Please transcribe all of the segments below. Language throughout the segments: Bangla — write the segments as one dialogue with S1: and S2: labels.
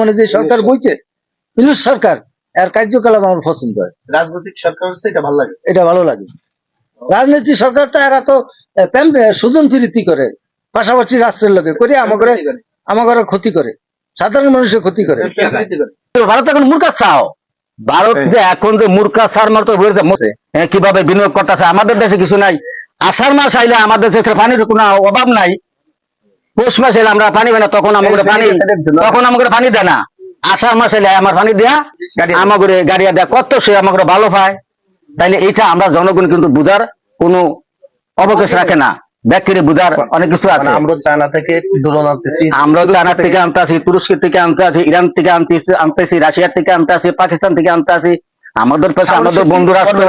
S1: মানে যে সরকার বইছে ইনুস সরকার এর কার্যকলাপ আমার পছন্দ হয়।
S2: রাজনৈতিক সরকার হচ্ছে এটা ভালো লাগে।
S1: এটা ভালো লাগে। রাজনীতি সরকার তো এরা তো সুজন প্রীতি করে পাশাপাশি রাষ্ট্রের লোকে করে আমাকে আমাকে ক্ষতি করে সাধারণ মানুষের ক্ষতি করে।
S3: ভারত এখন মূর্খা চাও ভারত যে এখন যে মূর্খা সার মতো হয়েছে মরছে, হ্যাঁ, কীভাবে বিনিয়োগ করতেছে আমাদের দেশে কিছু নাই। আষাঢ় মাস আইলে আমাদের দেশে পানির কোনো অভাব নাই। পৌষ মাস আমরা পানি পাই না তখন আমাকে পানি তখন আমাকে পানি দেয় না। আষাঢ় মাস আমার পানি দেয়া আমাকে গাড়িয়া দেয়া। কত সে আমাকে ভালো পায়। তাইলে এটা আমরা জনগণ কিন্তু বুঝার কোনো অবকাশ রাখে না। ব্যক্তির বুঝার অনেক কিছু আছে।
S2: আমরা চায়না থেকে আনতেছি।
S3: আমরা চায়না থেকে। আনতে আসি তুরস্ক থেকে আনতে আসি ইরান থেকে আনতেছি আনতেছি রাশিয়া থেকে আনতে আসি পাকিস্তান থেকে আনতে আসি আমাদের পাশে আমাদের বন্ধু রাষ্ট্র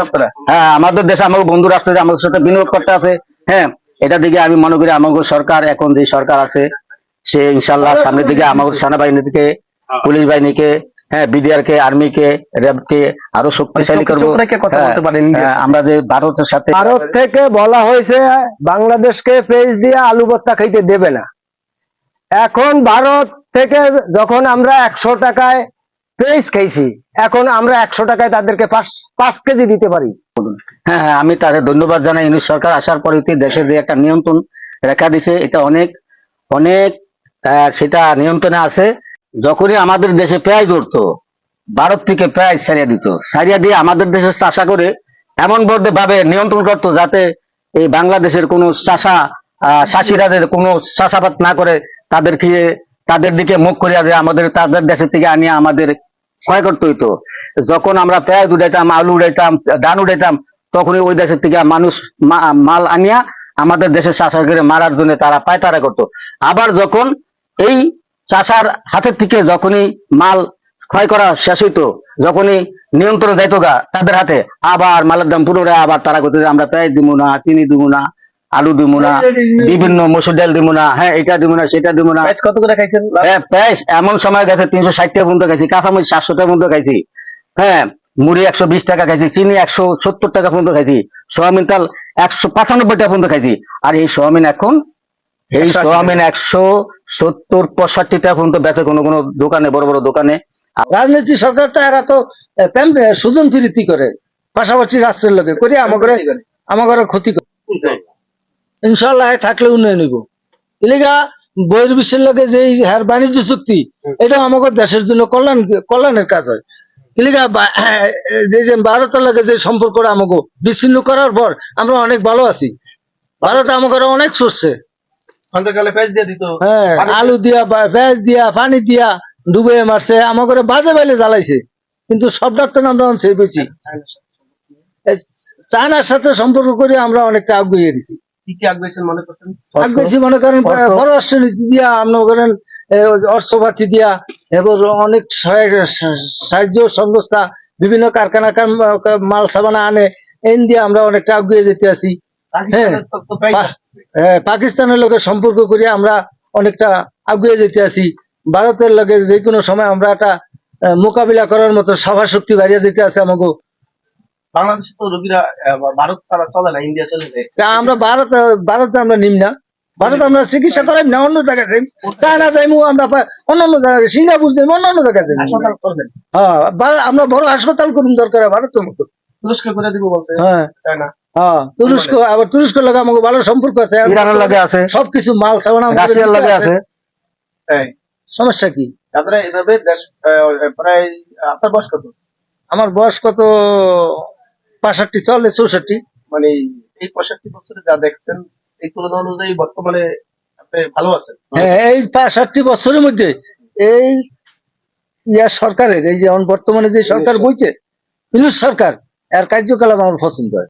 S3: হ্যাঁ আমাদের দেশে আমাদের বন্ধু রাষ্ট্র আমাদের সাথে বিনিয়োগ করতে আছে হ্যাঁ। এটা দিকে আমি মনে করি আমাদের সরকার এখন যে সরকার আছে সে ইনশাল্লাহ সামনের দিকে আমাদের সেনাবাহিনী থেকে পুলিশ বাহিনীকে হ্যাঁ বিডিআর কে আর্মি কে র্যাব কে আরও শক্তিশালী করব হ্যাঁ,
S2: বলতে পারেন
S3: হ্যাঁ, আমরা যে ভারতের সাথে
S1: ভারত থেকে বলা হয়েছে বাংলাদেশকে পেজ দিয়ে আলু ভর্তা খাইতে দেবে না। এখন ভারত থেকে যখন আমরা একশো টাকায় পেজ খাইছি এখন আমরা একশো টাকায় তাদেরকে পাঁচ কেজি দিতে পারি।
S3: হ্যাঁ হ্যাঁ আমি তাদের ধন্যবাদ জানাই। ইউনিট সরকার আসার পরে দেশে যে একটা নিয়ন্ত্রণ রেখা দিছে, এটা অনেক অনেক সেটা নিয়ন্ত্রণে আছে। যখনই আমাদের দেশে পেঁয়াজ ধরতো ভারত থেকে পেঁয়াজ ছাড়িয়ে দিত। ছাড়িয়ে দিয়ে আমাদের দেশের চাষা করে এমন বলতে ভাবে নিয়ন্ত্রণ করতো যাতে এই বাংলাদেশের কোনো চাষা চাষিরা যে কোনো চাষাবাদ না করে, তাদেরকে, তাদের দিকে মুখ করিয়া যে আমাদের, তাদের দেশের থেকে আনিয়ে আমাদের ক্ষয় করতে হইতো। যখন আমরা পেঁয়াজ উড়াইতাম আলু উড়াইতাম ধান উড়াইতাম তখনই ওই দেশের থেকে মানুষ মাল আনিয়া আমাদের দেশের শাসকের মারার জন্য তারা পায়তারা করতো। আবার যখন এই চাষার হাতের থেকে যখনই মাল ক্ষয় করা শেষ হইতো, যখনই নিয়ন্ত্রণ যাইতো গা তাদের হাতে, আবার মালের দাম পুনরায় আবার তারা করতে আমরা পেঁয়াজ দিব না, চিনি দিব না। আলু দিব না বিভিন্ন মসুর ডাল দিব না হ্যাঁ এটা দিব না সেটা দিব না
S2: কত করে খাইছেন?
S3: হ্যাঁ প্রাইস এমন সময় গেছে তিনশো ষাট টাকা পর্যন্ত খাইছি কাঁচামরিচ সাতশো টাকা পর্যন্ত খাইছি। হ্যাঁ মুড়ি একশো বিশ টাকা খাইছি চিনি একশো সত্তর টাকা পর্যন্ত খাইছি সোয়াবিন তাল একশো পঁচানব্বই টাকা পর্যন্ত খাইছি। আর এই সোয়াবিন এখন এই সোয়াবিন একশো সত্তর পঁয়ষট্টি টাকা পর্যন্ত বেচে কোনো কোনো দোকানে বড় বড় দোকানে।
S1: রাজনীতি সরকারটা এরা তো সুজন প্রীতি করে পাশাপাশি রাষ্ট্রের লোকে করে আমাকে আমাকে ক্ষতি করে। ইনশাল্লাহ থাকলে উন্নয়ন হইব। এলিগা বহির বিশ্বের লোকে যে হ্যার বাণিজ্য চুক্তি এটা আমাদের দেশের জন্য কল্যাণ কল্যাণের কাজ হয়। এলিগা যে যে ভারতের লোকে যে সম্পর্কটা আমাকে বিচ্ছিন্ন করার পর আমরা অনেক ভালো আছি। ভারত আমাকে অনেক সরছে। হ্যাঁ আলু দিয়া বা- পেঁয়াজ দিয়া পানি দিয়া ডুবে মারছে আমাকে বাজে বাইলে জ্বালাইছে। কিন্তু সবটার তো আমরা সেই পেয়েছি। চায়নার সাথে সম্পর্ক করে আমরা অনেকটা আগুয়ে গেছি।
S2: কি কি আগ্রহেছেন মনে করছেন?
S1: আগ্রেসি মনে করেন
S2: অর্থ।
S1: দিয়া আমরা করেন অর্থপাতি দিয়া এবং অনেক সাহায্য সংস্থা বিভিন্ন কারখানা মাল সাবানা আনে এন দিয়ে আমরা অনেকটা আগুয়ে যেতে আছি। হ্যাঁ, পাকিস্তানের লোকের সম্পর্ক করে আমরা অনেকটা আগুয়ে যেতে আছি। ভারতের লোকে যে কোনো সময় আমরা একটা মোকাবিলা করার মতো সভা শক্তি বাড়িয়ে যেতে আছে আমাকে
S2: বাংলাদেশে তো রোগীরা ভারত ছাড়া চলে না ইন্ডিয়া চলে যায়।
S1: আমরা ভারত ভারতে আমরা নিম না। ভারত আমরা চিকিৎসা করাই না অন্য জায়গায় যাই চায়না যাইমু আমরা পা- অন্য অন্য জায়গায় সিঙ্গাপুর যাইমু অন্য অন্য জায়গায়
S2: করবেন।
S1: হ্যাঁ আমরা বড় হাসপাতাল করুন দরকার ভারতের মতো।
S2: তুরস্ক করে দিব বলছে
S1: হ্যাঁ।
S2: চায়না।
S1: হ্যাঁ তুরস্ক আবার তুরস্ক লাগে আমাকে ভালো সম্পর্ক আছে।
S3: ইরানের লাগে আছে।
S1: সবকিছু মাল সাবানা আমাদের
S3: রাশিয়ার লাগে আছে।
S1: সমস্যা কি?
S2: তারপরে এভাবে দেশ প্রায় আপনার বয়স কত?
S1: আমার বয়স কত? পাঁষট্টি চলে চৌষট্টি।
S2: মানে এই পঁয়ষট্টি বছরে যা দেখছেন এই তুলনা অনুযায়ী বর্তমানে আপনি ভালো আছেন।
S1: হ্যাঁ এই পঁয়ষট্টি বছরের মধ্যে এই ইয়া সরকারের এই যে বর্তমানে যে সরকার বইছে সরকার এর কার্যকলাপ আমার পছন্দ হয়।